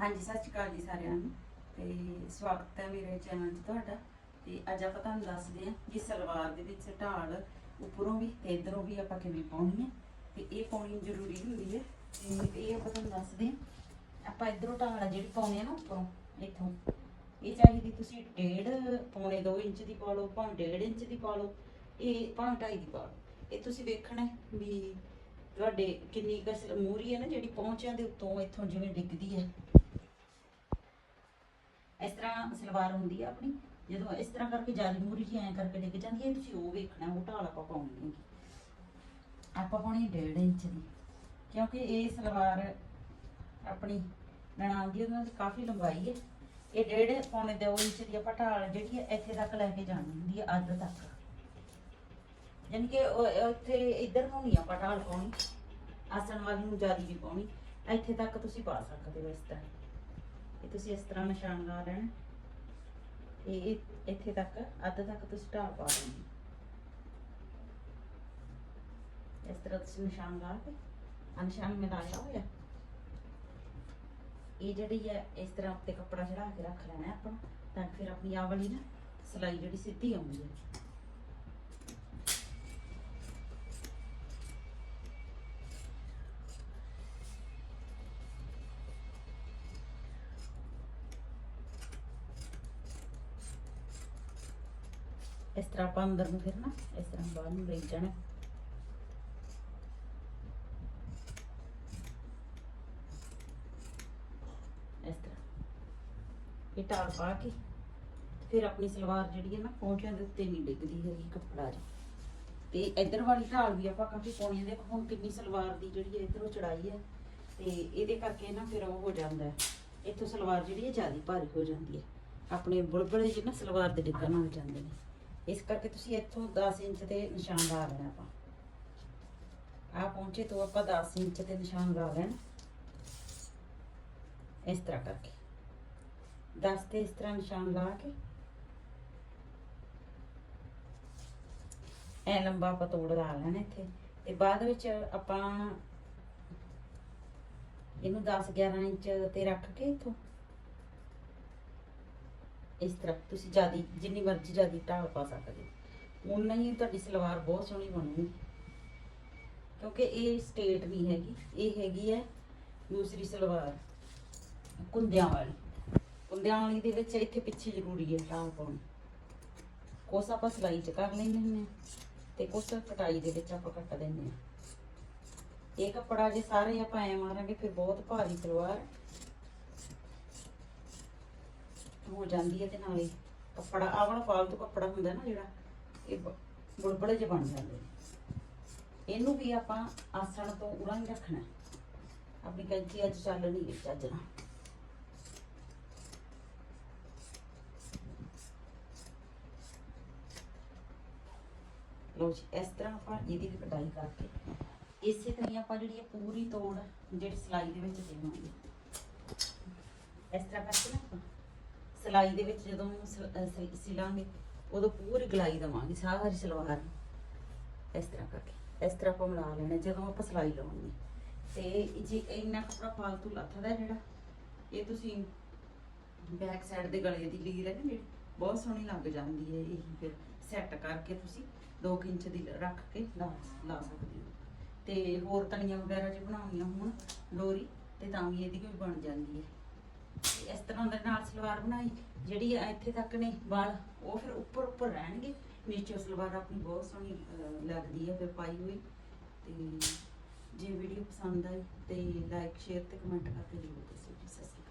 ਹਾਂਜੀ, ਸਤਿ ਸ਼੍ਰੀ ਅਕਾਲ ਜੀ ਸਾਰਿਆਂ ਨੂੰ। ਤੇ ਸਵਾਗਤ ਹੈ ਮੇਰੇ ਚੈਨਲ 'ਚ ਤੁਹਾਡਾ। ਤੇ ਅੱਜ ਆਪਾਂ ਤੁਹਾਨੂੰ ਦੱਸਦੇ ਹਾਂ ਕਿ ਸਲਵਾਰ ਦੇ ਵਿੱਚ ਢਾਲ ਉੱਪਰੋਂ ਵੀ ਤੇ ਇਧਰੋਂ ਵੀ ਆਪਾਂ ਕਿਵੇਂ ਪਾਉਣੀ ਹੈ। ਤੇ ਇਹ ਪਾਉਣੀ ਜ਼ਰੂਰੀ ਹੁੰਦੀ ਹੈ। ਤੇ ਇਹ ਆਪਾਂ ਤੁਹਾਨੂੰ ਦੱਸਦੇ ਹਾਂ। ਆਪਾਂ ਇਧਰੋਂ ਢਾਲ ਆ ਜਿਹੜੀ ਪਾਉਣੀ ਹੈ ਨਾ ਉੱਪਰੋਂ, ਇੱਥੋਂ। ਇਹ ਚਾਹੀਦੀ ਤੁਸੀਂ ਡੇਢ, ਪੌਣੇ 2 ਇੰਚ ਦੀ ਪਾ ਲਓ, ਭਾਵੇਂ ਡੇਢ ਇੰਚ ਦੀ ਪਾ ਲਓ, ਇਹ ਭਾਵੇਂ ਢਾਈ ਦੀ ਪਾ ਲਓ। ਇਹ ਤੁਸੀਂ ਵੇਖਣਾ ਵੀ ਤੁਹਾਡੇ ਕਿੰਨੀ ਕਸ ਮੂਰੀ ਹੈ ਨਾ ਜਿਹੜੀ ਪਹੁੰਚਿਆਂ ਦੇ ਉੱਤੋਂ ਇੱਥੋਂ ਜਿਵੇਂ ਡਿੱਗਦੀ ਹੈ। ਇਸ ਤਰ੍ਹਾਂ ਸਲਵਾਰ ਹੁੰਦੀ ਹੈ ਆਪਣੀ, ਜਦੋਂ ਇਸ ਤਰ੍ਹਾਂ ਕਰਕੇ ਜਾਲੀ ਮੂਰੀ ਜੀ ਐਂ ਕਰਕੇ ਡਿੱਗ ਜਾਂਦੀ ਹੈ ਤੁਸੀਂ ਉਹ ਵੇਖਣਾ, ਉਹ ਢਾਲ ਆਪਾਂ ਪਾਉਣੀ ਹੈਗੀ। ਆਪਾਂ ਪਾਉਣੀ 1.5 ਇੰਚ ਦੀ, ਕਿਉਂਕਿ ਇਹ ਸਲਵਾਰ ਆਪਣੀ ਨਣਾਨ ਦੀ ਉਹਨਾਂ ਦੀ ਕਾਫੀ ਲੰਬਾਈ ਹੈ ਇਹ ਡੇਢ ਪੌਣੇ 2 ਇੰਚ ਦੀ ਆਪਾਂ ਢਾਲ ਜਿਹੜੀ ਹੈ ਇੱਥੇ ਤੱਕ ਲੈ ਕੇ ਜਾਣੀ ਹੁੰਦੀ ਹੈ ਅੱਧ ਤੱਕ। ਯਾਨੀ ਕਿ ਉੱਥੇ ਇੱਧਰ ਨੂੰ ਨਹੀਂ ਆਪਾਂ ਢਾਲ ਪਾਉਣੀ, ਆਸਣ ਵਾਲੀ ਨੂੰ ਜਾਲੀ ਵੀ ਪਾਉਣੀ, ਇੱਥੇ ਤੱਕ ਤੁਸੀਂ ਪਾ ਸਕਦੇ ਹੋ ਇਸ ਤਰ੍ਹਾਂ। ਇਹ ਤੁਸੀਂ ਇਸ ਤਰ੍ਹਾਂ ਨਿਸ਼ਾਨ ਲਾ ਲੈਣਾ। ਇਹ ਇਹ ਇੱਥੇ ਤੱਕ, ਅੱਧ ਤੱਕ ਤੁਸੀਂ ਢਾਲ ਪਾ ਦੇਣੀ। ਇਸ ਤਰ੍ਹਾਂ ਤੁਸੀਂ ਨਿਸ਼ਾਨ ਲਾ ਕੇ, ਆਹ ਨਿਸ਼ਾਨ ਮਿਲਾਇਆ ਹੋਇਆ। ਇਹ ਜਿਹੜੀ ਹੈ, ਇਸ ਤਰ੍ਹਾਂ ਉੱਤੇ ਕੱਪੜਾ ਚੜਾ ਕੇ ਰੱਖ ਲੈਣਾ ਹੈ ਆਪਾਂ, ਤਾਂ ਕਿ ਫਿਰ ਆਪਣੀ ਆਹ ਵਾਲੀ ਨਾ ਸਲਾਈ ਜਿਹੜੀ ਸਿੱਧੀ ਆਉਂਦੀ ਹੈ। ਇਸ ਤਰ੍ਹਾਂ ਆਪਾਂ ਅੰਦਰ ਨੂੰ ਫਿਰ ਨਾ, ਇਸ ਤਰ੍ਹਾਂ ਬਾਹਰ ਨੂੰ ਲਈ ਜਾਣਾ। ਇਸ ਤਰ੍ਹਾਂ। ਇਹ ਢਾਲ ਪਾ ਕੇ, ਫਿਰ ਆਪਣੀ ਸਲਵਾਰ ਜਿਹੜੀ ਹੈ ਨਾ ਪੌਂਚਿਆਂ ਦੇ ਉੱਤੇ ਨਹੀਂ ਡਿੱਗਦੀ ਹੈਗੀ ਕੱਪੜਾ ਜੀ ਤੇ ਇੱਧਰ ਵਾਲੀ ਢਾਲ ਵੀ ਆਪਾਂ ਕਾਫੀ ਪਾਉਣੀ ਹੈ। ਦੇਖੋ, ਹੁਣ ਕਿੰਨੀ ਸਲਵਾਰ ਦੀ ਜਿਹੜੀ ਹੈ ਇੱਧਰੋਂ ਚੜਾਈ ਹੈ। ਤੇ ਇਹਦੇ ਕਰਕੇ ਨਾ ਫਿਰ ਉਹ ਹੋ ਜਾਂਦਾ ਹੈ। ਇੱਥੋਂ ਸਲਵਾਰ ਜਿਹੜੀ ਹੈ ਜ਼ਿਆਦਾ ਭਾਰੀ ਹੋ ਜਾਂਦੀ ਹੈ। ਆਪਣੇ ਬੁਲਬੁਲੇ ਜਿਹੇ ਨਾ ਸਲਵਾਰ ਦੇ ਡਿੱਗਣ ਲੱਗ ਜਾਂਦੇ ਨੇ। ਇਸ ਕਰਕੇ ਤੁਸੀਂ ਇੱਥੋਂ 10 ਇੰਚ ਤੇ ਨਿਸ਼ਾਨ ਲਾ ਲੈਣਾ ਆਪਾਂ। ਆ ਪਹੁੰਚੇ ਤੋਂ ਆਪਾਂ 10 ਇੰਚ ਤੇ ਨਿਸ਼ਾਨ ਲਾ ਲੈਣਾ। ਇਸ ਤਰ੍ਹਾਂ ਕਰਕੇ। 10 ਤੇ ਇਸ ਤਰ੍ਹਾਂ ਨਿਸ਼ਾਨ ਲਾ ਕੇ। ਐ ਲੰਬਾ ਆਪਾਂ ਤੋੜ ਲਾ ਲੈਣਾ ਇੱਥੇ। ਤੇ ਬਾਅਦ ਵਿੱਚ ਆਪਾਂ ਇਹਨੂੰ 10 11 ਇੰਚ ਤੇ ਰੱਖ ਕੇ ਇਥੋਂ ਇਸ ਤਰ੍ਹਾਂ ਤੁਸੀਂ ਜਿਆਦੀ, ਜਿੰਨੀ ਮਰਜ਼ੀ ਜਿਆਦੀ ਢਾਲ ਪਾ ਸਕਦੇ ਹੋ। ਉਨਾ ਹੀ ਤੁਹਾਡੀ ਸਲਵਾਰ ਬਹੁਤ ਸੋਹਣੀ ਬਣੂਗੀ। ਕਿਉਂਕਿ ਇਹ ਸਟੇਟ ਨਹੀਂ ਹੈਗੀ, ਇਹ ਹੈਗੀ ਹੈ ਦੂਸਰੀ ਸਲਵਾਰ, ਕੁੰਦਿਆਂ ਵਾਲੀ। ਕੁੰਦਿਆਂ ਵਾਲੀ ਦੇ ਵਿੱਚ ਇੱਥੇ ਪਿੱਛੇ ਜ਼ਰੂਰੀ ਹੈ ਢਾਲ ਪਾਉਣੀ। ਕੁਛ ਆਪਾਂ ਸਿਲਾਈ ਚ ਕਰ ਲੈਂਦੇ ਹੁੰਦੇ ਹਾਂ ਤੇ ਕੁਛ ਕਟਾਈ ਦੇ ਵਿੱਚ ਆਪਾਂ ਕੱਟ ਦਿੰਦੇ ਹਾਂ। ਇਹ ਕੱਪੜਾ ਜੇ ਸਾਰੇ ਆਪਾਂ ਐ ਮਾਰਾਂਗੇ, ਫਿਰ ਬਹੁਤ ਭਾਰੀ ਸਲਵਾਰ ਹੋ ਜਾਂਦੀ ਹੈ ਤੇ ਨਾਲੇ ਕੱਪੜਾ, ਆਹ ਵਾਲਾ ਫਾਲਤੂ ਕੱਪੜਾ ਹੁੰਦਾ ਨਾ ਜਿਹੜਾ, ਇਹ ਬ- ਬੁਲਬੁਲੇ ਬਣ ਜਾਂਦੇ ਨੇ। ਇਹਨੂੰ ਵੀ ਆਪਾਂ ਆਸਣ ਤੋਂ ਉਰਾਂ ਹੀ ਰੱਖਣਾ ਆਪਣੀ ਕੈਂਚੀ ਅੱਜ ਚੱਲ ਨਹੀਂ ਚੱਜ ਨਾਲ। ਲੋ ਜੀ, ਇਸ ਤਰ੍ਹਾਂ ਆਪਾਂ ਇਹਦੀ ਵੀ ਕਟਾਈ ਕਰਕੇ, ਇਸੇ ਤਰ੍ਹਾਂ ਹੀ ਆਪਾਂ ਜਿਹੜੀ ਇਹ ਪੂਰੀ ਤੋੜ, ਜਿਹੜੀ ਸਲਾਈ ਦੇ ਵਿੱਚ ਦੇਵਾਂਗੇ ਇਸ ਤਰ੍ਹਾਂ ਕਰਕੇ ਨਾ ਆਪਾਂ ਸਲਾਈ ਦੇ ਵਿੱਚ ਜਦੋਂ ਸ- ਅਹ ਸਿ- ਸਿਲਾਂਗੇ, ਉਦੋਂ ਪੂਰੀ ਗਲਾਈ ਦੇਵਾਂਗੇ, ਸਾਰੀ ਸਲਵਾਰ ਨੂੰ ਇਸ ਤਰ੍ਹਾਂ ਕਰਕੇ, ਇਸ ਤਰ੍ਹਾਂ ਆਪਾਂ ਮਿਲਾ ਲੈਣਾ, ਜਦੋਂ ਆਪਾਂ ਸਲਾਈ ਲਾਉਣੀ ਹੈ। ਤੇ ਜੇ ਇੰਨਾ ਕੱਪੜਾ ਫਾਲਤੂ ਲੱਥਦਾ ਜਿਹੜਾ, ਇਹ ਤੁਸੀਂ ਬੈਕ ਸਾਈਡ ਦੇ ਗਲੇ ਦੀ ਲੀਰ ਹੈ ਨਾ ਜਿਹੜੀ, ਬਹੁਤ ਸੋਹਣੀ ਲੱਗ ਜਾਂਦੀ ਹੈ ਇਹ ਫਿਰ ਸੈੱਟ ਕਰਕੇ ਤੁਸੀਂ 2 ਇੰਚ ਦੀ ਰੱਖ ਕੇ ਲਾ ਲਾ ਸਕਦੇ ਹੋ ਤੇ ਹੋਰ ਤਣੀਆਂ ਵਗੈਰਾ ਜੇ ਬਣਾਉਣੀਆਂ ਹੋਣ ਡੋਰੀ ਤੇ ਤਾਂ ਵੀ ਇਹਦੀ ਕੋਈ ਬਣ ਜਾਂਦੀ ਹੈ ਤੇ ਇਸ ਤਰ੍ਹਾਂ ਦੇ ਨਾਲ ਸਲਵਾਰ ਬਣਾਈ ਜਿਹੜੀ ਆ ਇੱਥੇ ਤੱਕ ਨੇ ਵਾਲ ਉਹ ਫਿਰ ਉੱਪਰ ਉੱਪਰ ਰਹਿਣਗੇ। ਨੀਚੇ ਸਲਵਾਰ ਆਪਣੀ ਬਹੁਤ ਸੋਹਣੀ ਅਹ, ਲੱਗਦੀ ਹੈ ਫਿਰ ਪਾਈ ਹੋਈ। ਤੇ ਜੇ ਵੀਡੀਓ ਪਸੰਦ ਆਈ ਤੇ ਲਾਈਕ ਸ਼ੇਅਰ ਤੇ ਕਮੈਂਟ ਕਰਕੇ ਜ਼ਰੂਰ ਦੱਸਿਓ ਜੀ। ਸਤਿ ਸ਼੍ਰੀ ਅਕਾਲ।